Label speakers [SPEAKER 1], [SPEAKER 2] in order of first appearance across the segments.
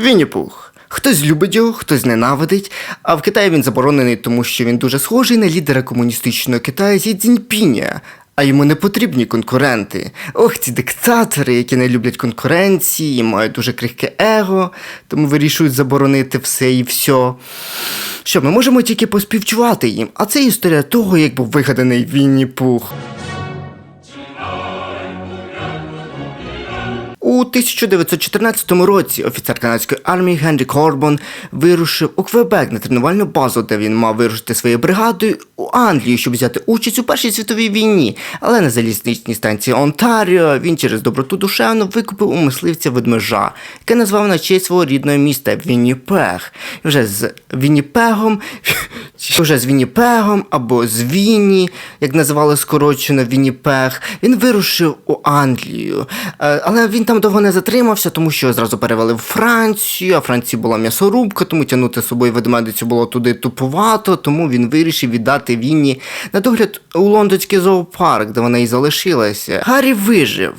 [SPEAKER 1] Вінні-Пух. Хтось любить його, хтось ненавидить, а в Китаї він заборонений, тому що він дуже схожий на лідера комуністичного Китаю Зі Цзіньпіня, а йому не потрібні конкуренти. Ох, ці диктатори, які не люблять конкуренції і мають дуже крихке его, тому вирішують заборонити все і все. Що, ми можемо тільки поспівчувати їм, а це історія того, як був вигаданий Вінні-Пух. У 1914 році офіцер канадської армії Генрі Корбон вирушив у Квебек на тренувальну базу, де він мав вирушити своєю бригадою у Англію, щоб взяти участь у Першій світовій війні. Але на залізничній станції Онтаріо він через доброту душевно викупив у мисливця ведмежа, яке назвав на честь свого рідного міста Вінніпег. Вже з Вінніпегом, вже з Вінніпегом або з Вінні, як називали скорочено Вінніпег, він вирушив у Англію. Е, Але він там довго не затримався, тому що зразу перевели в Францію, а Франції була м'ясорубка, тому тягнути з собою ведмедицю було туди тупувато, тому він вирішив віддати Вінні на догляд у лондонський зоопарк, де вона і залишилася. Гаррі вижив.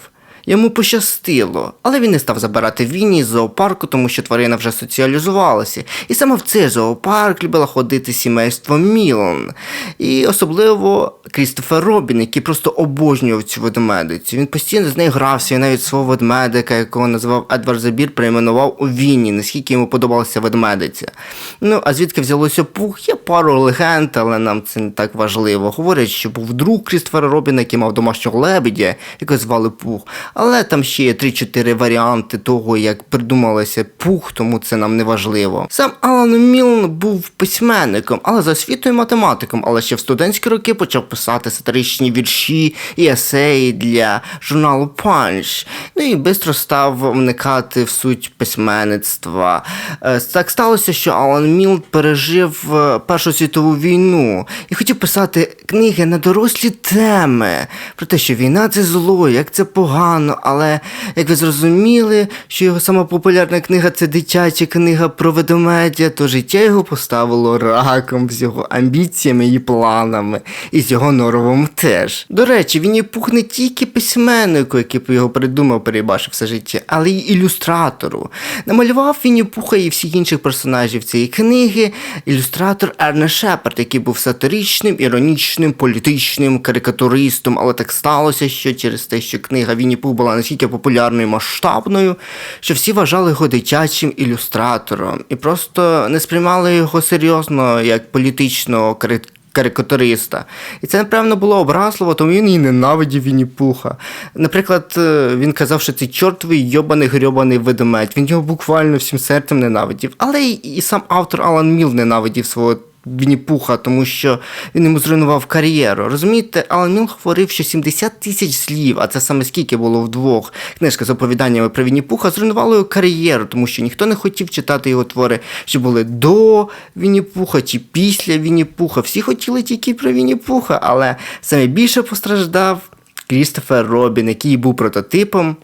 [SPEAKER 1] Йому пощастило, але він не став забирати Вінні з зоопарку, тому що тварина вже соціалізувалася. І саме в цей зоопарк любила ходити сімейство Мілон. І особливо Крістофер Робін, який просто обожнював цю ведмедицю. Він постійно з нею грався, і навіть свого ведмедика, якого називав Едвард Забір, перейменував у Вінні, наскільки йому подобалася ведмедиця. Ну, а звідки взялося пух? Є пару легенд, але нам це не так важливо. Говорять, що був друг Крістофера Робіна, який мав домашнього лебедя, якого звали Пух. Але там ще є 3-4 варіанти того, як придумалося пух, тому це нам не важливо. Сам Алан Мілн був письменником, але за освітою математиком, але ще в студентські роки почав писати сатиричні вірші і есеї для журналу Punch. Ну і швидко став вникати в суть письменництва. Е, Так сталося, що Алан Мілн пережив е, Першу світову війну і хотів писати книги на дорослі теми про те, що війна це зло, як це погано, але як ви зрозуміли, що його сама популярна книга це дитяча книга про ведмедя, то життя його поставило раком з його амбіціями і планами, і з його норовом теж. До речі, він і пух не тільки письменнику, який його придумав, перебачив все життя, але й ілюстратору. Намалював Вінні Пуха і всіх інших персонажів цієї книги ілюстратор Ерне Шепард, який був сатиричним, іронічним, політичним карикатуристом, але так сталося, що через те, що книга Вінні Пух була настільки популярною і масштабною, що всі вважали його дитячим ілюстратором і просто не сприймали його серйозно як політичного карикатуриста карикатуриста. І це, напевно, було образливо, тому він і ненавидів Вінні Пуха. Наприклад, е, він казав, що цей чортовий йобаний грьобаний ведмедь. Він його буквально всім серцем ненавидів. Але і сам автор Алан Міл ненавидів свого. Вінні-Пуха, тому що він йому зруйнував кар'єру. Розумієте, Алан Міл говорив, що 70 тисяч слів, а це саме скільки було вдвох. Книжка з оповіданнями про Вінні-Пуха зруйнувала його кар'єру, тому що ніхто не хотів читати його твори, що були до Вінні-Пуха чи після Вінні-Пуха. Всі хотіли тільки про Вінні-Пуха, але більше постраждав Крістофер Робін, який був прототипом.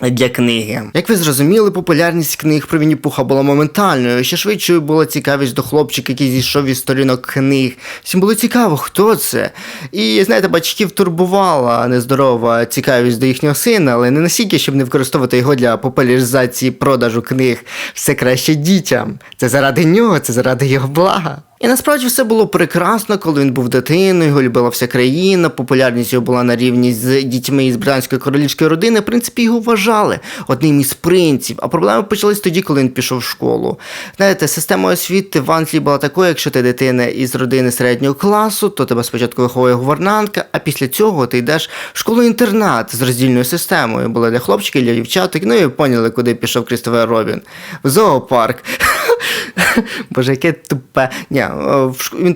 [SPEAKER 1] Для книги. Як ви зрозуміли, популярність книг про Вінні Пуха була моментальною. Ще швидшою була цікавість до хлопчика, який зійшов із сторінок книг. Всім було цікаво, хто це. І знаєте, батьків турбувала нездорова цікавість до їхнього сина, але не настільки, щоб не використовувати його для популяризації продажу книг. Все краще дітям. Це заради нього, це заради його блага. І насправді все було прекрасно, коли він був дитиною, його любила вся країна, популярність його була на рівні з дітьми із британської королівської родини. В принципі, його вважали одним із принців. А проблеми почались тоді, коли він пішов в школу. Знаєте, система освіти в Англії була такою, якщо ти дитина із родини середнього класу, то тебе спочатку виховує гувернантка, а після цього ти йдеш в школу-інтернат з роздільною системою. Була для хлопчиків, для дівчаток. Ну і поняли, куди пішов Крістофер Робін. В зоопарк. Боже, яке тупе. Ні,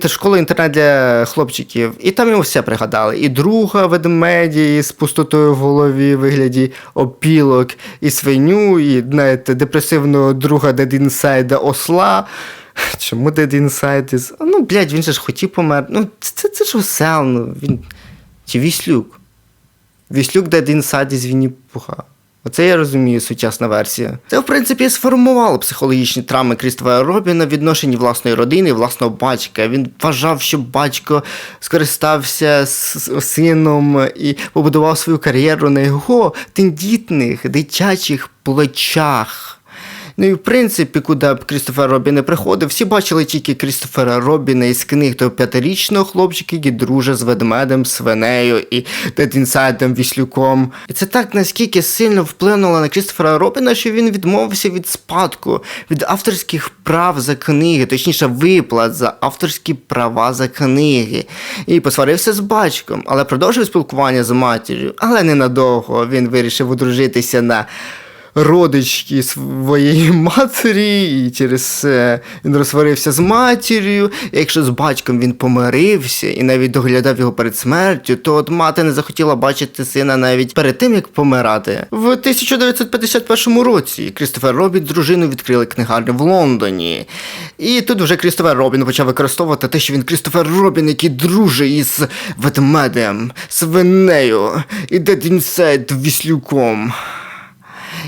[SPEAKER 1] теж школа інтернат для хлопчиків. І там йому все пригадали. І друга ведмеді з пустотою в голові в вигляді опілок, і свиню, і знаєте, депресивного друга Dead Inside осла. Чому Inside із. Ну, блядь, він же ж хотів помер. Ну, це, це ж осел, ну він. Чи Віслюк? Віслюк Inside із Вінні Пуха. Оце я розумію сучасна версія. Це, в принципі, сформувало психологічні травми Крістофера Робіна в відношенні власної родини і власного батька. Він вважав, що батько скористався з сином і побудував свою кар'єру на його тендітних дитячих плечах. Ну і в принципі, куди б Крістофер Робін не приходив, всі бачили тільки Крістофера Робіна із книг того п'ятирічного хлопчика, який дружить з ведмедем, свинею і Дедінсайдом Віслюком. І це так наскільки сильно вплинуло на Крістофера Робіна, що він відмовився від спадку, від авторських прав за книги, точніше виплат за авторські права за книги. І посварився з батьком, але продовжив спілкування з матір'ю, але ненадовго він вирішив одружитися на родички своєї матері, і через це він розсварився з матір'ю. Якщо з батьком він помирився і навіть доглядав його перед смертю, то от мати не захотіла бачити сина навіть перед тим, як помирати. В 1951 році Крістофер Робін з дружиною відкрили книгарню в Лондоні. І тут вже Крістофер Робін почав використовувати те, що він Крістофер Робін, який дружить із ведмедем, свинею і Дедінсайд Віслюком.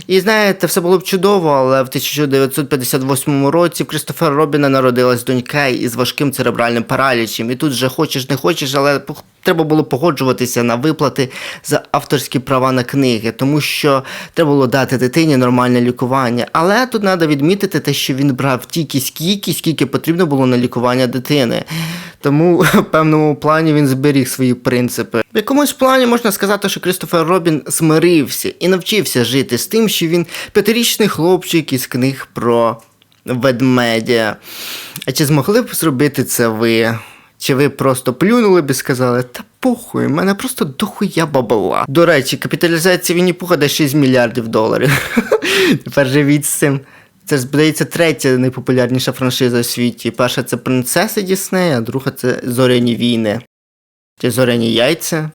[SPEAKER 1] І знаєте, все було б чудово, але в 1958 році в Крістофера Робіна народилась донька із важким церебральним паралічем. І тут же хочеш не хочеш, але треба було погоджуватися на виплати за авторські права на книги, тому що треба було дати дитині нормальне лікування. Але тут треба відмітити те, що він брав тільки скільки, скільки потрібно було на лікування дитини. Тому в певному плані він зберіг свої принципи. В якомусь плані можна сказати, що Крістофер Робін змирився і навчився жити з тим, що він п'ятирічний хлопчик із книг про ведмедя. А чи змогли б зробити це ви? Чи ви просто плюнули б і сказали, та похуй, в мене просто дохуя бабла. До речі, капіталізація Вінні Пуха десь 6 мільярдів доларів. Тепер живіть з цим. Це ж, здається, третя найпопулярніша франшиза у світі. Перша це принцеси Діснея, а друга це Зоряні війни. Чи зоряні яйця.